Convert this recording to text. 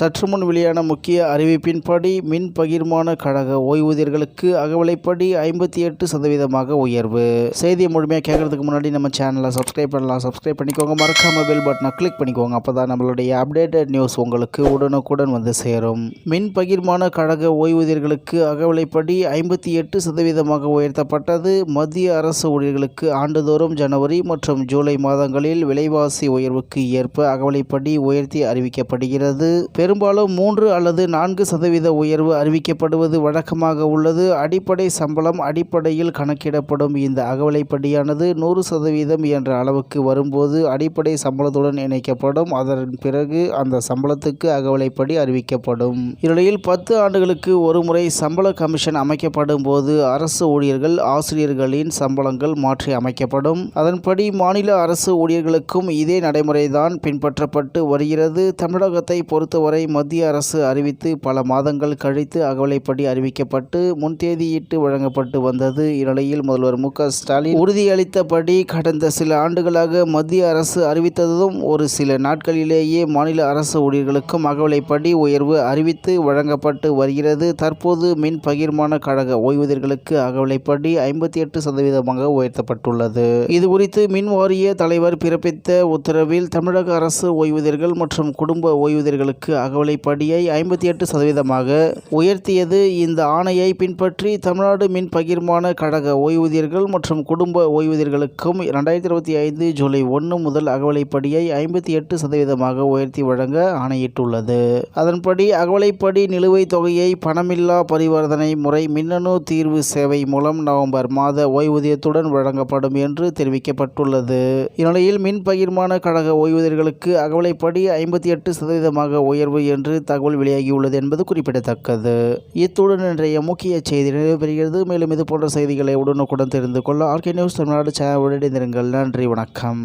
சற்று முன் வெளியான முக்கிய அறிவிப்பின்படி மின் பகிர்மான கழக ஓய்வூதியர்களுக்கு அகவிலைப்படி ஐம்பத்தி எட்டு சதவீதமாக உயர்வு. செய்தியை முழுமையாக கேட்கறதுக்கு முன்னாடி நம்ம சேனலை சப்ஸ்கிரைப் பண்ணலாம். சப்ஸ்கிரைப் பண்ணிக்கோங்க. மறக்காம பெல் பட்டனை கிளிக் பண்ணிக்கோங்க. அப்போ தான் நம்மளுடைய அப்டேட்டட் நியூஸ் உங்களுக்கு உடனுக்குடன் வந்து சேரும். மின் பகிர்மான கழக ஓய்வூதியர்களுக்கு அகவிலைப்படி ஐம்பத்தி எட்டு சதவீதமாக உயர்த்தப்பட்டது. மத்திய அரசு ஊழியர்களுக்கு ஆண்டுதோறும் ஜனவரி மற்றும் ஜூலை மாதங்களில் விலைவாசி உயர்வுக்கு ஏற்ப அகவிலைப்படி உயர்த்தி அறிவிக்கப்படுகிறது. பெரும்பாலும் மூன்று அல்லது நான்கு சதவீத உயர்வு அறிவிக்கப்படுவது வழக்கமாக உள்ளது. அடிப்படை சம்பளம் அடிப்படையில் கணக்கிடப்படும். இந்த அகவலைப்படியானது நூறு சதவீதம் என்ற அளவுக்கு வரும்போது அடிப்படை சம்பளத்துடன் இணைக்கப்படும். அதன் பிறகு அந்த சம்பளத்துக்கு அகவலைப்படி அறிவிக்கப்படும். இந்நிலையில் பத்து ஆண்டுகளுக்கு ஒருமுறை சம்பள கமிஷன் அமைக்கப்படும் போது அரசு ஊழியர்கள் ஆசிரியர்களின் சம்பளங்கள் மாற்றி அமைக்கப்படும். அதன்படி மாநில அரசு ஊழியர்களுக்கும் இதே நடைமுறைதான் பின்பற்றப்பட்டு வருகிறது. தமிழகத்தை பொறுத்தவரை மத்திய அரசு அறிவித்து பல மாதங்கள் கழித்து அகவலைப்படி அறிவிக்கப்பட்டு முன்தேதியிட்டு வழங்கப்பட்டு வந்தது. இந்நிலையில் முதல்வர் மு. ஸ்டாலின் உறுதியளித்தபடி கடந்த சில ஆண்டுகளாக மத்திய அரசு அறிவித்ததும் ஒரு சில நாட்களிலேயே மாநில அரசு ஊழியர்களுக்கும் அகவலைப்படி உயர்வு அறிவித்து வழங்கப்பட்டு வருகிறது. தற்போது மின் பகிர்மான கழக ஓய்வூதியர்களுக்கு அகவலைப்படி ஐம்பத்தி எட்டு சதவீதமாக உயர்த்தப்பட்டுள்ளது. இது குறித்து மின் வாரிய தலைவர் பிறப்பித்த உத்தரவில் தமிழக அரசு ஓய்வூதியர்கள் மற்றும் குடும்ப ஓய்வூதியர்களுக்கு அகவலைப்படியை ஐம்பத்தி எட்டு சதவீதமாக உயர்த்தியது. இந்த ஆணையை பின்பற்றி தமிழ்நாடு மின் பகிர்மான கழக ஓய்வூதியர்கள் மற்றும் குடும்ப ஓய்வூதியர்களுக்கும் இரண்டாயிரத்தி இருபத்தி ஐந்து ஜூலை ஒன்று முதல் அகவலைப்படியை ஐம்பத்தி எட்டு சதவீதமாக உயர்த்தி வழங்க ஆணையிட்டுள்ளது. அதன்படி அகவலைப்படி நிலுவைத் தொகையை பணமில்லா பரிவர்த்தனை முறை மின்னணு தீர்வு சேவை மூலம் நவம்பர் மாத ஓய்வூதியத்துடன் வழங்கப்படும் என்று தெரிவிக்கப்பட்டுள்ளது. இந்நிலையில் மின் பகிர்மான கழக ஓய்வூதியர்களுக்கு அகவலைப்படி ஐம்பத்தி எட்டு சதவீதமாக உயர்வு என்று தகவல் வெளியாகியுள்ளது என்பது குறிப்பிடத்தக்கது. இத்துடன் இன்றைய முக்கிய செய்தி நிறைவு பெறுகிறது மேலும் இது போன்ற செய்திகளை உடனுக்குடன் தெரிந்து கொள்ள ஆர்கே நியூஸ் தமிழ்நாடு சேனல் இணைந்திருங்கள் நன்றி வணக்கம்.